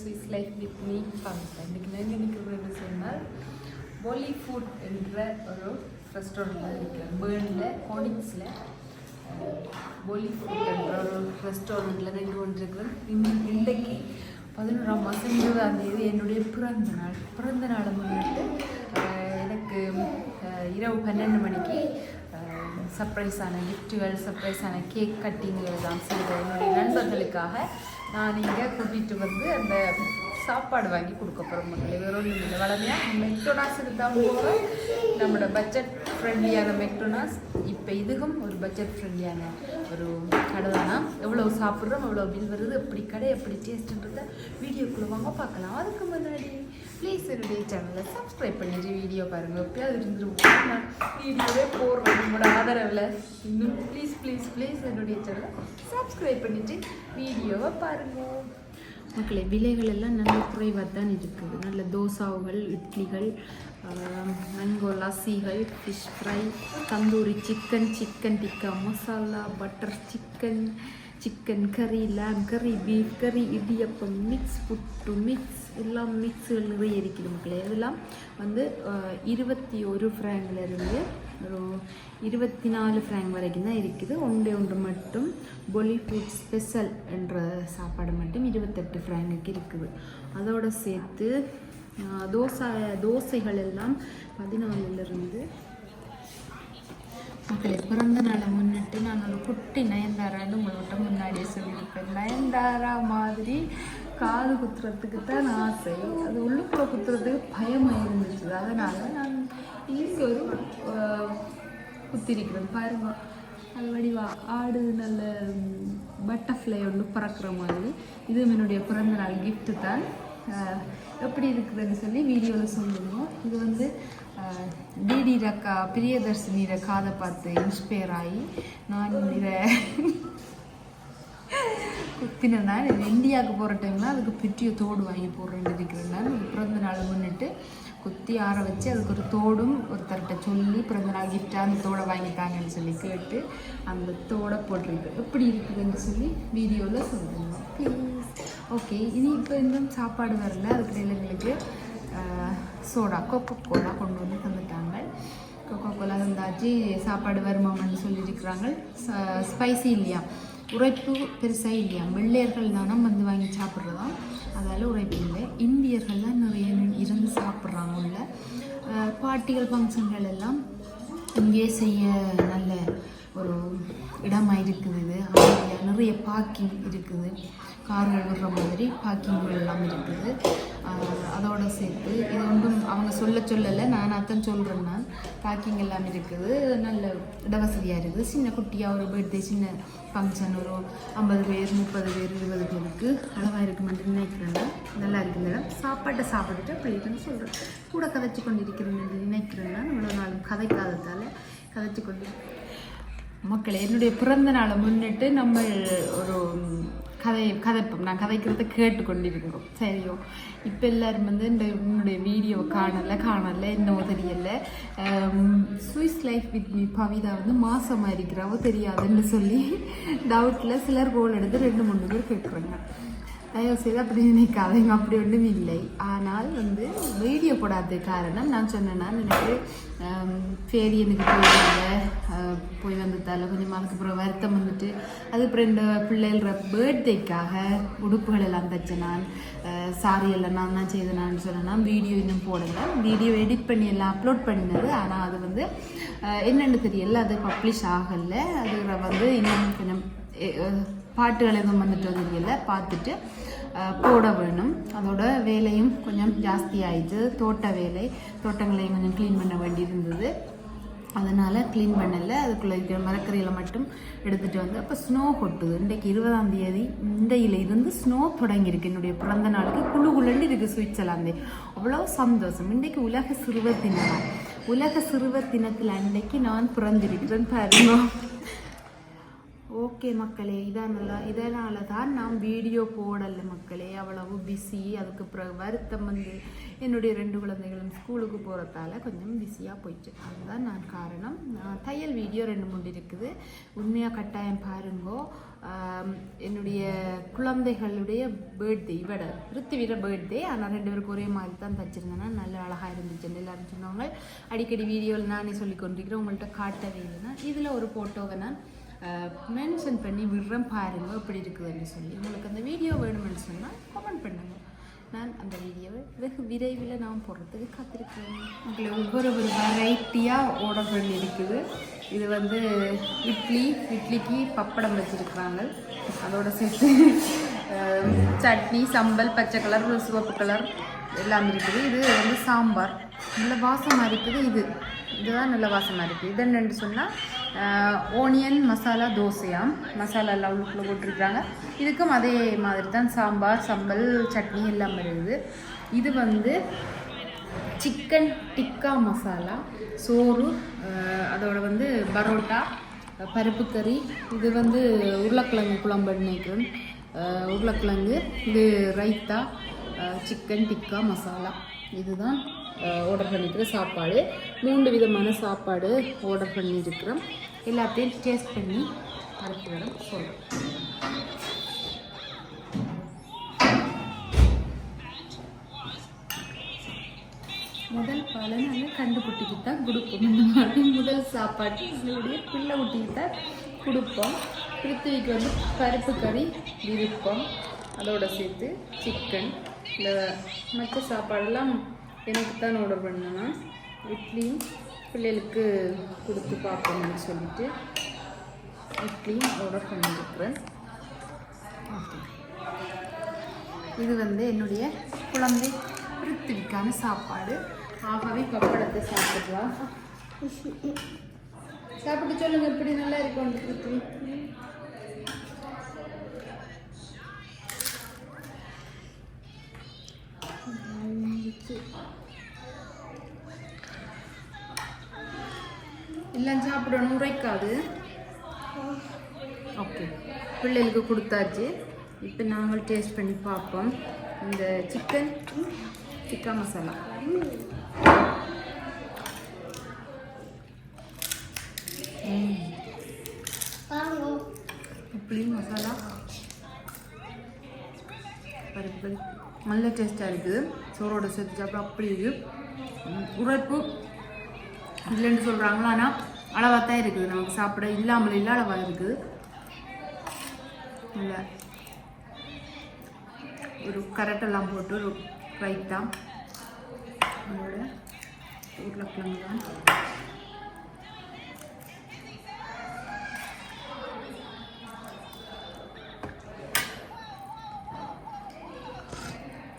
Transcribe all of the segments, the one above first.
Swiss life with me Pavithra இன்றைக்கி நான் எங்கே என்று சொன்னால் போலி ஃபுட் என்ற ஒரு ரெஸ்டாரண்ட்டில் இருக்கிறேன். பேர்னில் கோனிக்ஸில் போலி ஃபுட் என்ற ஒரு ரெஸ்டாரண்ட்டில் நின்று கொண்டிருக்கிறேன். இன் இன்றைக்கு பதினோராம் மாதம் இருபதாம் தேதி என்னுடைய பிறந்த நாள். பிறந்த நாளை முன்னிட்டு எனக்கு இரவு பன்னெண்டு மணிக்கு சர்ப்ரைஸான கிஃப்ட்டுகள் சர்ப்ரைஸான கேக் கட்டிங்கள் தான் செய்த என்னுடைய நண்பர்களுக்காக நான் இங்கே கூட்டிகிட்டு வந்து அந்த சாப்பாடு வாங்கி கொடுக்க போகிறோம் மக்களே. வெறும் ஒன்றும் இல்லை வளமையாக மெக்டோனாஸுக்கு தான் போக நம்மளோட பட்ஜெட் ஃப்ரெண்ட்லியான மெக்டோனாஸ் இப்போ இதுவும் ஒரு பட்ஜெட் ஃப்ரெண்ட்லியான ஒரு கடை தானா எவ்வளோ சாப்பிட்றோம் எவ்வளோ பில் வருது எப்படி கடை எப்படி டேஸ்ட்டுன்றத வீடியோக்குள்ளே வாங்க பார்க்கலாம். அதுக்கு முன்னாடி ப்ளீஸ் என்னுடைய சேனலை சப்ஸ்கிரைப் பண்ணிட்டு வீடியோ பாருங்கள் எப்பயாவது இருந்துருவோம் நான் வீடியோவே போடுறேன் உங்களோட ஆதரவில். இன்னும் ப்ளீஸ் ப்ளீஸ் ப்ளீஸ் என்னுடைய சேனலை சப்ஸ்கிரைப் பண்ணிவிட்டு வீடியோவை பாருங்கள் மக்களே விலைகள் எல்லாம் நல்ல குறைவாக தான் இருக்குது. நல்ல தோசாவுகள் இட்லிகள் mango லஸ்ஸிகள் fish fry tandoori chicken chicken tikka masala butter chicken chicken கறி லேம் கறி பீஃப் கறி இடியப்பம் மிக்ஸ் புட்டு மிக்ஸ் எல்லாம் மிக்ஸுகள் நிறைய இருக்குது மக்களே. அதெல்லாம் வந்து இருபத்தி ஒரு ஃப்ராங்க்லேருந்து ஒரு இருபத்தி நாலு ஃப்ராங்க் வரைக்கும் தான் இருக்குது. ஒன்றே ஒன்று மட்டும். பொலி ஃபுட் ஸ்பெஷல் என்ற சாப்பாடு மட்டும் இருபத்தெட்டு ஃப்ராங்குக்கு இருக்குது. அதோடு சேர்த்து தோசை தோசைகள் எல்லாம் பதினாலுலேருந்து. மக்களே பிறந்த நாளை முன்னிட்டு நான் ஒரு குட்டி நயன்தாரான்னு உங்கள்கிட்ட முன்னாடியே சொல்லியிருப்பேன். நயன்தாரா மாதிரி காது குத்துறதுக்கு தான் ஆசை. அது உள்ளுக்குள்ள குத்துறதுக்கு பயமாக இருந்துச்சு. அதனால் நான் இங்கே ஒரு குத்திருக்கிறேன் பாருங்க. அது வடிவா ஆடு நல்ல பட்டர்ஃப்ளை ஒன்று பறக்கிற மாதிரி. இதுவும் என்னுடைய பிறந்த நாள் கிஃப்ட்டு தான். எப்படி இருக்குதுன்னு சொல்லி வீடியோவில் சொல்லுவோம் இது வந்து டிடி ரக்கா பிரியதர்ஷினி காதை பார்த்து இன்ஸ்பயர் ஆகி நான் இதை குத்தினா இது இந்தியாவுக்கு போகிற டைமில் அதுக்கு பெரிய தோடு வாங்கி போடுறேன்னு இருக்கிறேன் பிறந்த நாள் முன்னிட்டு குத்தி ஆற வச்சு அதுக்கு ஒரு தோடும் ஒருத்தர்கிட்ட சொல்லி பிறந்த நாள் கிஃப்டாக அந்த தோடை வாங்கிட்டாங்கன்னு சொல்லி கேட்டு அந்த தோடை போட்டிருக்கு. எப்படி இருக்குதுன்னு சொல்லி வீடியோவில் சொல்லுவோம். ஓகே இனி இப்போ இன்னும் சாப்பாடு வரல. அதுக்கிடையில் எங்களுக்கு சோடா கொக்கோ கோலா கொண்டு வந்து தந்துட்டாங்க. கொக்கோ கோலா தந்தாச்சு. சாப்பாடு வருமாமன்னு சொல்லியிருக்கிறாங்க. ஸ்பைசி இல்லையா? உரைப்பு பெருசாக இல்லையா? வெள்ளையர்கள் தானே வந்து வாங்கி சாப்பிட்றதாம். அதால் உரைப்பு இல்லை. இந்தியர்கள் தான் நிறைய இருந்து சாப்பிட்றாங்க உள்ள. பார்ட்டிகள் ஃபங்க்ஷன்கள் எல்லாம் இங்கே செய்ய நல்ல ஒரு இடமாக இருக்குது. இது நிறைய பார்க்கிங் இருக்குது. கார்கள் விடுற மாதிரி பார்க்கிங்கள் எல்லாம் இருக்குது. அதோடு அதோட சேர்த்து இது ஒன்றும் அவங்க சொல்ல சொல்லலை நான் அத்தன் சொல்கிறேன் நான். பார்க்கிங் எல்லாம் இருக்குது. நல்ல இடவசதியாக இருக்குது. சின்ன குட்டியாக ஒரு பர்த்டே சின்ன ஃபங்க்ஷன் ஒரு ஐம்பது பேர் முப்பது பேர் இருபது பேருக்கு அளவாக இருக்குமென்று நினைக்கிறேன்னா நல்லா இருக்குது மேடம். சாப்பாட்டை சாப்பிட்டுட்டு அப்படி சொல்கிறேன் கூட கதைச்சு கொண்டு இருக்கிறேன் நினைக்கிறேன்னா இவ்வளோ நாள் கதைக்காததால் கதைச்சு கொண்டு மக்களே என்னுடைய பிறந்த நாளை முன்னிட்டு நம்ம ஒரு கதை கதைப்போம் நான் கதைக்கிறத கேட்டு கொண்டிருக்கிறோம் சரியோ? இப்போ எல்லாரும் வந்து இந்த உன்னுடைய வீடியோ காணலை காணலை என்னவோ தெரியலை. Swiss life with me Pavitha வந்து மாசமாக இருக்கிறாவோ தெரியாதுன்னு சொல்லி டவுட்டில் சிலர் கோல் எடுத்து ரெண்டு மூணு பேர் கேட்குறாங்க தயவு செய்து அப்படி நினைக்காதீங்க. அப்படி ஒன்றும் இல்லை. ஆனால் வந்து வீடியோ போடாத காரணம் நான் சொன்னேன்னா எனக்கு ஃபேரி எனக்கு போயிருந்த எடுத்தாலும் கொஞ்சம் அதுக்கு அப்புறம் வருத்தம் வந்துட்டு அதுக்கப்புறம் இந்த பிள்ளைகள பேர்த்டேக்காக உடுப்புகள் எல்லாம் தைச்சேன் நான் சாரி எல்லாம் நான் தான் செய்தனான்னு சொன்னேன்னா வீடியோ இன்னும் போடலை. வீடியோ எடிட் பண்ணி எல்லாம் அப்லோட் பண்ணினது. ஆனால் அது வந்து என்னென்னு தெரியல அது பப்ளிஷ் ஆகலை. அது வந்து இன்னும் கொஞ்சம் பாட்டுகள் எதுவும் வந்துட்டு தெரியல. பார்த்துட்டு போட வேணும். அதோட வேலையும் கொஞ்சம் ஜாஸ்தி ஆயிடுச்சு. தோட்ட வேலை தோட்டங்களையும் கொஞ்சம் க்ளீன் பண்ண வேண்டியிருந்தது. அதனால் க்ளீன் பண்ணலை. அதுக்குள்ளே இருக்கிற மரக்கறியில் மட்டும் எடுத்துகிட்டு வந்து அப்போ ஸ்னோ கொட்டுது. இன்றைக்கு இருபதாம் தேதி இந்தையில் இருந்து ஸ்னோ தொடங்கியிருக்கு. என்னுடைய பிறந்த நாளுக்கு குழு குழுண்டு இருக்குது சுவிட்சர்லாந்தே. அவ்வளோ சந்தோஷம். இன்றைக்கு உலக சிறுவர் தினம். உலக சிறுவர் தினத்தில் அன்றைக்கு நான் பிறந்திருக்கிறேன் பாருங்க. ஓகே மக்களே இதனால இதனால தான் நான் வீடியோ போடலை மக்களே. அவ்வளவு பிஸி அதுக்கு பிறகு வருத்தம் வந்து என்னுடைய ரெண்டு குழந்தைகளும் ஸ்கூலுக்கு போகிறதால கொஞ்சம் பிஸியாக போயிட்டு அதுதான் நான் காரணம். தையல் வீடியோ ரெண்டு மூணு இருக்குது. உண்மையாக கட்டாயம் பாருங்கோ. என்னுடைய குழந்தைகளுடைய பேர்த்டே இவட பிருத்திவிட பேர்த்டே ஆனால் ரெண்டு பேருக்கு ஒரே மாதிரி தான் தச்சிருந்தேன்னா நல்ல அழகாக இருந்துச்சுன்னு எல்லாரும் சொன்னவங்க அடிக்கடி வீடியோவில் நானே சொல்லி கொண்டிருக்கிறேன் உங்கள்கிட்ட காட்டவே இல்லைன்னா இதில் ஒரு ஃபோட்டோவை நான் மென்ஷன் பண்ணி விடுறேன் பாருங்கள் எப்படி இருக்குதுன்னு சொல்லி. உங்களுக்கு அந்த வீடியோ வேணும்னு சொன்னால் கமெண்ட் பண்ணுங்கள் நான் அந்த வீடியோவை வெகு விரைவில் நான் போடுறதுக்கு காத்திருக்கிறேன். அதில் ஒவ்வொரு ஒரு வெரைட்டியாக ஆர்டர் பண்ணி இருக்குது இது வந்து இட்லி இட்லிக்கு பப்படம் வச்சுருக்குறாங்க. அதோட சேர்த்து சட்னி சம்பல் பச்சை கலர் சிவப்பு கலர் எல்லாம் இருக்குது. இது வந்து சாம்பார். நல்ல வாசமாக இருக்குது இது. இதுதான் நல்ல வாசமாக இருக்குது. இது என்னென்னு சொன்னால் ஓனியன் மசாலா தோசையாம் மசாலா எல்லாம் உள்ளுக்குள்ளே போட்டிருக்காங்க இதுக்கும் அதே மாதிரி தான் சாம்பார் சம்பல் சட்னி எல்லாம் இருக்குது. இது வந்து சிக்கன் டிக்கா மசாலா சோறு அதோட வந்து பரோட்டா பருப்பு கறி இது வந்து உருளைக்கிழங்கு குழம்பு நினைக்கிறேன் உருளைக்கிழங்கு இது ரைத்தா சிக்கன் டிக்கா மசாலா இதுதான் ஆர்டர் பண்ணியிருக்கிற சாப்பாடு. மூன்று விதமான சாப்பாடு ஆர்டர் பண்ணியிருக்கிறோம். எல்லாத்தையும் டேஸ்ட் பண்ணி அடுத்து வரம் சொல்கிறோம் முதல் பாலை நாங்கள் கண்டுக்குட்டிக்கு தான் கொடுப்போம். இந்த மாதிரி முதல் சாப்பாட்டு எங்களுடைய பிள்ளை குட்டிக்கு தான் கொடுப்போம். பிருத்திவிக்கு வந்து பருப்பு கறி விருப்பம். அதோட சேர்த்து சிக்கன் இந்த மற்ற சாப்பாடெல்லாம் எனக்கு தான் ஆர்டர் பண்ணேன் இட்லியும் பிள்ளைகளுக்கு கொடுத்து பார்ப்போம்னு சொல்லிட்டு இட்லியும் ஆர்டர் பண்ணியிருக்கிறேன். இது வந்து என்னுடைய குழந்தை பிரித்திவிக்கான சாப்பாடு. ஆகவே பப்படத்தை சாப்பிடலாம். சாப்பிட்டு சொல்லுங்கள் எப்படி நல்லா இருக்கும் பிரித்திவி. எல்லாம் சாப்பிடணும் உரைக்காது. ஓகே பிள்ளைகளுக்கு கொடுத்தாச்சு. இப்போ நாங்கள் டேஸ்ட் பண்ணி பார்ப்போம். இந்த சிக்கன் டிக்கா மசாலா. இப்படி மசாலா பருப்பு நல்ல டேஸ்ட்டாக இருக்குது. சோறோட சேர்த்து சாப்பிட அப்படி இருக்குது ம், உரைப்பு இல்லைன்னு சொல்கிறாங்களோ ஆனால் அளவாக தான் இருக்குது. நமக்கு சாப்பிட இல்லாமல் இல்லை அளவாக இருக்குது இல்லை. ஒரு கரட்டெல்லாம் போட்டு ஒரு ரைத்தா அதோட உருளைக்கிழங்கு தான்.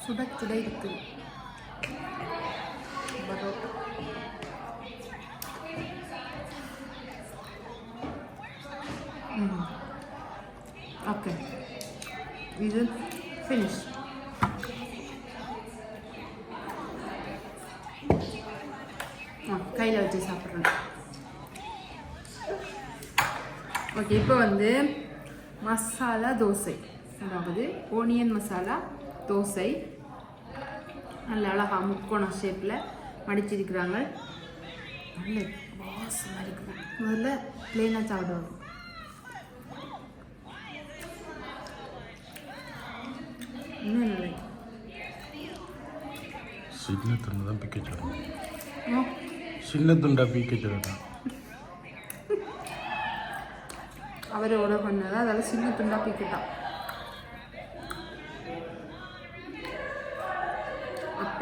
சுட சுட இருக்குது பரோட்டா. ஓகே. இது ஃபினிஷ். ஆ கையில் வச்சு சாப்பிட்றேன். ஓகே இப்போ வந்து மசாலா தோசை. அதாவது ஓனியன் மசாலா தோசை. நல்ல அழகா முக்கோண ஷேப்பில் மடிச்சிருக்கிறாங்க. நல்ல வாசமாக இருக்குது முதல்ல ப்ளெயினாக சாப்பிடுவாங்க இன்னும் இருக்கு. சின்ன துண்டு தான் பிக்க சொல்லணும் ஆ, சின்ன துண்டா பிக்க சொல்லணும் அவர் அதெல்லாம் சின்ன துண்டா பிக்கிட்டான்.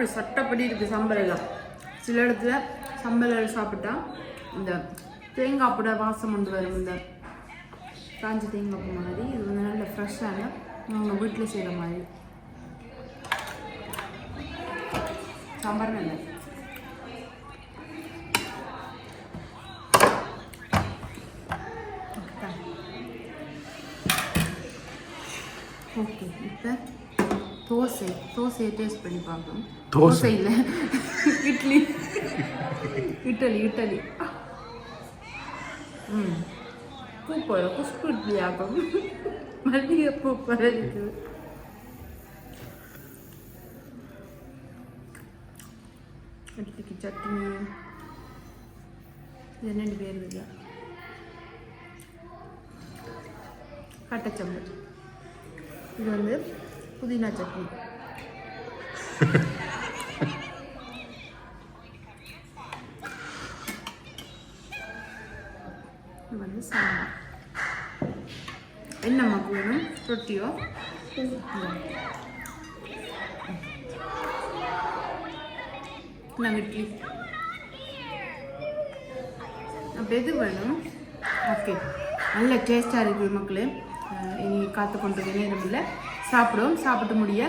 அப்படி சட்டப்படி இருக்குது சம்பல் எல்லாம் சில இடத்துல சம்பல் சாப்பிட்டா இந்த தேங்காய் போட வாசம் கொண்டு வரும் இந்த காஞ்சி தேங்காய் பூ மாதிரி. இது வந்து நல்ல ஃப்ரெஷ்ஷான அவங்க வீட்டில் செய்கிற மாதிரி. சாம்பார் நல்ல ஓகே இப்போ தோசை தோசையை டேஸ்ட் பண்ணி பார்க்கணும் தோசை? தோசை இல்லை இட்லி. இட்டலி இட்டலி. ம். பூ போல குஷ்பு இட்லி ஆகும். மல்லிகை பூ போல இருக்குது. இட்லிக்கு சட்னி. இது என்னென்னு பேர் இல்லை கட்டச்சம்பல் இது வந்து புதினா சட்னி. வந்து சாம்பார். என்னம்மா வேணும் ரொட்டியோ? நாங்கள் இட்லி. அப்போ எது வேணும்? ஓகே நல்ல டேஸ்ட்டாக இருக்குது மக்களே. இனி காத்து கொண்டு நேரம் இல்லை. சாப்பிடுவோம் சாப்பிட்டு முடிய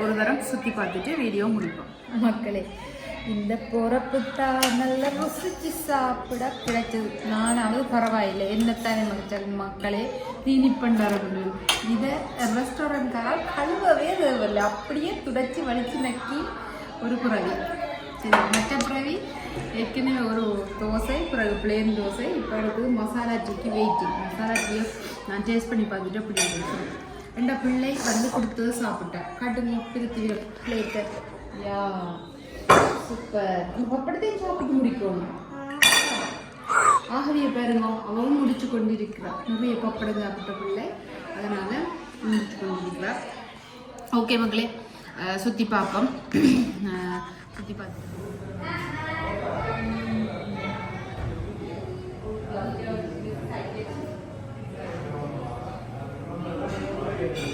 ஒரு தரம் சுற்றி பார்த்துட்டு வீடியோ முடிப்போம். மக்களே இந்த பொறப்பு தான் நல்ல ருசிச்சு சாப்பிட கிடைச்சது. நானாவது பரவாயில்லை. என்னத்தானே மகிழ்ச்சி மக்களே தீனி இதை ரெஸ்டாரண்ட்காரால் கழுவவே தேவையில்லை. அப்படியே துடைச்சி வலிச்சு நக்கி ஒரு புறவி. சரி மற்ற புறவி ஏற்கனவே ஒரு தோசை பிறகு பிளேன் தோசை இப்போ அடுத்தது மசாலா டீக்கு வெயிட்டிங் மசாலா டீயை நான் டேஸ்ட் பண்ணி பார்த்துட்டு அப்படி ரெண்ட பிள்ளை வந்து கொடுத்தது சாப்பிட்டேன் காட்டுங்க பிரித்து பிளேட்டை யா சூப்பர் இந்த பப்படத்தையும் சாப்பிட்டு முடிக்கணும் ஆகவே பாருங்க அவவும் முடிச்சு கொண்டிருக்கிறார் நிறைய பப்படம் சாப்பிட்ட பிள்ளை அதனால முடிச்சு கொண்டிருக்கிறார் ஓகே மக்களே சுத்தி பார்ப்போம் அஹ் சுத்தி பார்த்து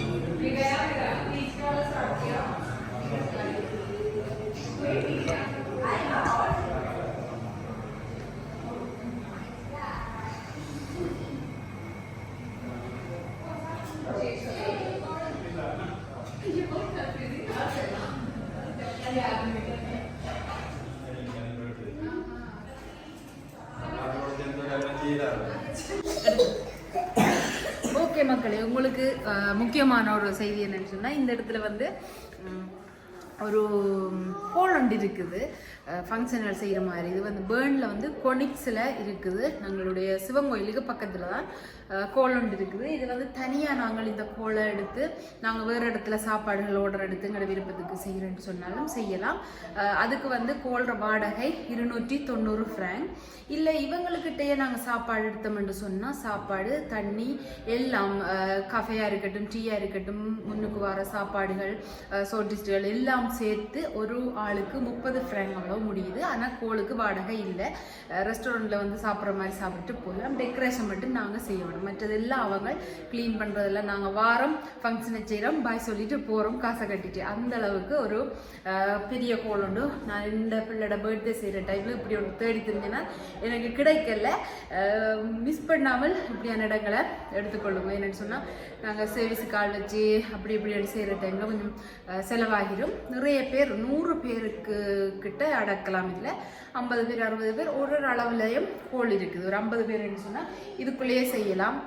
ஓகே மக்களே உங்களுக்கு அஹ், முக்கியமான ஒரு செய்தி என்னன்னு சொன்னால் இந்த இடத்துல வந்து ஒரு கோல் இருக்குது. ஃபங்க்ஷன்கள் செய்கிற மாதிரி. இது வந்து பேர்னில் வந்து கொனிக்ஸில் இருக்குது. எங்களுடைய சிவன் கோயிலுக்கு பக்கத்தில் தான் கோலண்டு இருக்குது. இது வந்து தனியாக நாங்கள் இந்த கோலை எடுத்து நாங்கள் வேறு இடத்துல சாப்பாடுகள் ஆர்டர் எடுத்துங்கிற விருப்பத்துக்கு செய்கிறேன்னு சொன்னாலும் செய்யலாம். அதுக்கு வந்து கோல்ற வாடகை இருநூற்றி தொண்ணூறு ஃப்ராங்க் இல்லை இவங்களுக்கிட்டேயே நாங்கள் சாப்பாடு எடுத்தோம்னு சொன்னால் சாப்பாடு தண்ணி எல்லாம் கஃபையாக இருக்கட்டும் டீயாக இருக்கட்டும் முன்னுக்கு வர சாப்பாடுகள் சோட்டிஸ்டுகள் எல்லாம் சேர்த்து ஒரு ஆளுக்கு முப்பது ஃப்ராங்க் அவ்வளோ முடியுது. ஆனால் கோளுக்கு வாடகை இல்லை. ரெஸ்டாரண்ட்டில் வந்து சாப்பிட்ற மாதிரி சாப்பிட்டு போகலாம் டெக்கரேஷன் மட்டும் நாங்கள் செய்யணும். மற்றதெல்லாம் அவங்க க்ளீன் பண்ணுறதெல்லாம் நாங்கள் வாரம் ஃபங்க்ஷனை செய்கிறோம் பாய் சொல்லிட்டு போகிறோம் காசை கட்டிட்டு. அந்த அளவுக்கு ஒரு பெரிய கோல் உண்டு. நான் இந்த பிள்ளையோட பர்த்டே செய்கிற டைமில் இப்படி ஒன்று தேடி தெரிஞ்சேன்னா எனக்கு கிடைக்கல. மிஸ் பண்ணாமல் இப்படியான இடங்களை எடுத்துக்கொள்ளுங்க. என்னென்னு சொன்னால் நாங்கள் சேவிஸ் கால் வச்சு அப்படி இப்படி செய்கிற டைமில் கொஞ்சம் செலவாகிடும் நிறைய பேர் நூறு பேருக்கு கிட்ட அடக்கலாம் இதில் ஐம்பது பேர் அறுபது பேர் ஒரு ஒரு அளவுலையும் கோல் இருக்குது. ஒரு ஐம்பது பேர்னு சொன்னால் இதுக்குள்ளேயே செய்யலாம்.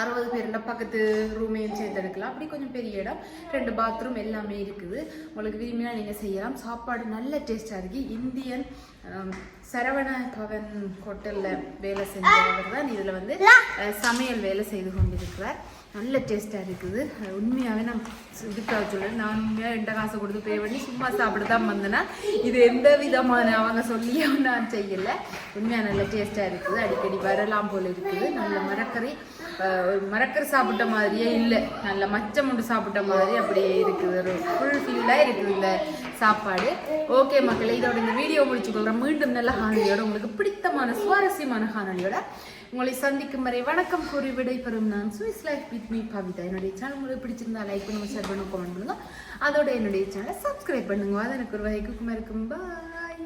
அறுபது பேருண்ட பக்கத்து ரூமையும் சேர்த்து எடுக்கலாம் அப்படி கொஞ்சம் பெரிய இடம். ரெண்டு பாத்ரூம் எல்லாமே இருக்குது. உங்களுக்கு விரும்பினா நீங்கள் செய்யலாம். சாப்பாடு நல்ல டேஸ்ட்டாக இருக்குது இந்தியன் சரவண பவன் ஹோட்டலில் வேலை செஞ்சவர் தான். இதில் வந்து சமையல் வேலை செய்து கொண்டிருக்கிறார். நல்ல டேஸ்ட்டாக இருக்குது. உண்மையாகவே நான் இதுக்காக சொல்ல நான் உண்மையாக ரெண்டு காசை கொடுத்து பே பண்ணி சும்மா சாப்பிட தான் வந்தேன்னா இது எந்த விதமான அவங்க சொல்லியும் நான் செய்யலை. உண்மையாக நல்ல டேஸ்ட்டாக இருக்குது. அடிக்கடி வரலாம் போல் இருக்குது. நல்ல மரக்கறி மரக்கறி சாப்பிட்ட மாதிரியே இல்லை. நல்ல மச்சம் உண்டு சாப்பிட்ட மாதிரி அப்படியே இருக்குது. ஒரு ஃபுல் ஃபீலாக இருக்குது இந்த சாப்பாடு. ஓகே மக்களே இதோட இந்த வீடியோ முடிச்சுக்கொள்கிறேன் மீண்டும் நல்ல காணொலியோட உங்களுக்கு பிடித்தமான சுவாரஸ்யமான காணொலியோட உங்களை சந்திக்கும் வரை வணக்கம் கூறி விடைபெறும் நான் Swiss life with me Pavitha. என்னுடைய சேனல் உங்களுக்கு பிடிச்சிருந்தா லைக் பண்ணுங்க ஷேர் பண்ணுங்க கமெண்ட் பண்ணுங்க. அதோட என்னுடைய சேனலை சப்ஸ்கிரைப் பண்ணுங்க. அது எனக்கு ஒரு வகைக்கு இருக்கும் பாய்